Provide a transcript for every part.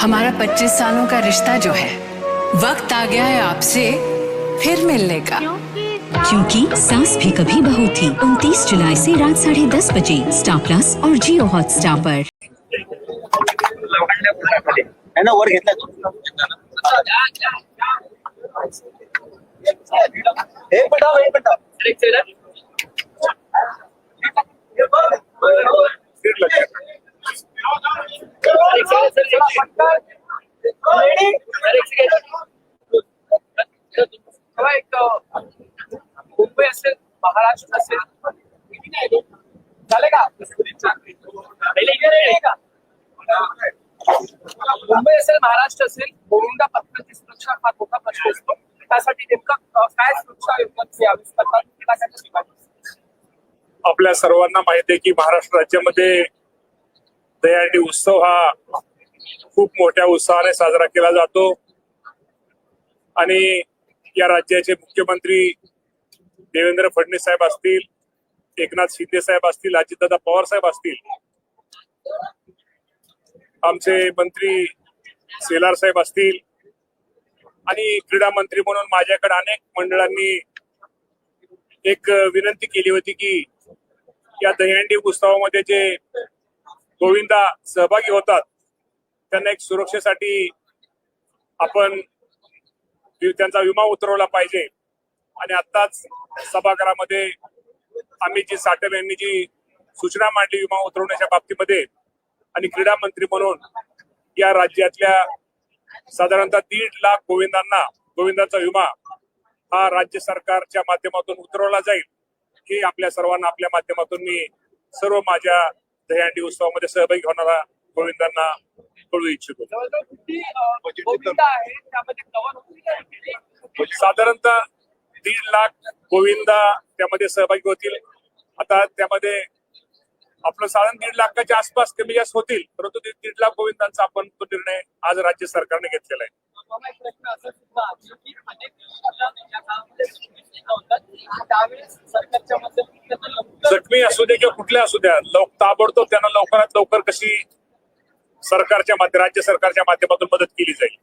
हमारा 25 सालों का रिश्ता जो है वक्त आ गया है आपसे फिर मिलने का। क्योंकि सास भी कभी बहू थी उनतीस जुलाई से रात साढ़े दस बजे स्टार प्लस और जियो हॉटस्टार पर। है ना वर घेतला एक मुंबई असेल महाराष्ट्र असेल झाले का मुंबई असेल महाराष्ट्र असेल गोविंदा पथकाची सुरक्षा हा मोठा प्रश्न असतो त्यासाठी नेमकं काय सुरक्षा योजनांचे आविष्कार आपल्या सर्वांना माहिती आहे की महाराष्ट्र राज्यामध्ये दहीहंडी उत्सव हा खूप मोठ्या उत्साहाने साजरा केला जातो. आणि या राज्याचे मुख्यमंत्री देवेंद्र फडणवीस साहेब असतील एकनाथ शिंदे साहेब असतील अजितदादा पवार साहेब असतील आमचे मंत्री सेलार साहेब असतील आणि क्रीडा मंत्री म्हणून माझ्याकडे अनेक मंडळांनी एक विनंती केली होती की या दहीहंडी उत्सवामध्ये जे गोविंदा सहभागी होतात. त्यांना एक सुरक्षेसाठी आपण त्यांचा विमा उतरवला पाहिजे. आणि आत्ताच सभागृहामध्ये आम्ही जी साठव यांनी जी सूचना मांडली विमा उतरवण्याच्या बाबतीमध्ये आणि क्रीडा मंत्री म्हणून या राज्यातल्या साधारणतः दीड लाख गोविंदांना गोविंदांचा विमा हा राज्य सरकारच्या माध्यमातून उतरवला जाईल. हे आपल्या सर्वांना आपल्या माध्यमातून मी सर्व माझ्या दहीहंडी उत्सवामध्ये सहभागी होणारा गोविंदांना कळू इच्छितो? साधारणतः दीड लाख गोविंदा त्यामध्ये सहभागी होतील. आता त्यामध्ये आपलं साधारण दीड लाखाच्या आसपास कमी जास्त होतील परंतु ते दीड लाख गोविंदांचा आपण तो निर्णय आज राज्य सरकारने घेतलेला आहे. सरकारच्या मदतीने असू दे किंवा कुठल्या असू द्या लव ताबडतोब त्यांना लवकरात लवकर कशी सरकारच्या माध्यम राज्य सरकारच्या माध्यमातून मदत केली जाईल.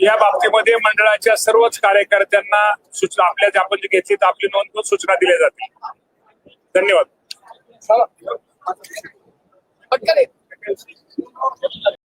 या बाबतीमध्ये मंडळाच्या सर्वच कार्यकर्त्यांना सूचना आपल्या ज्या आपण घेतली तर आपली नोंद सूचना दिल्या जातील. धन्यवाद. पटकन ये.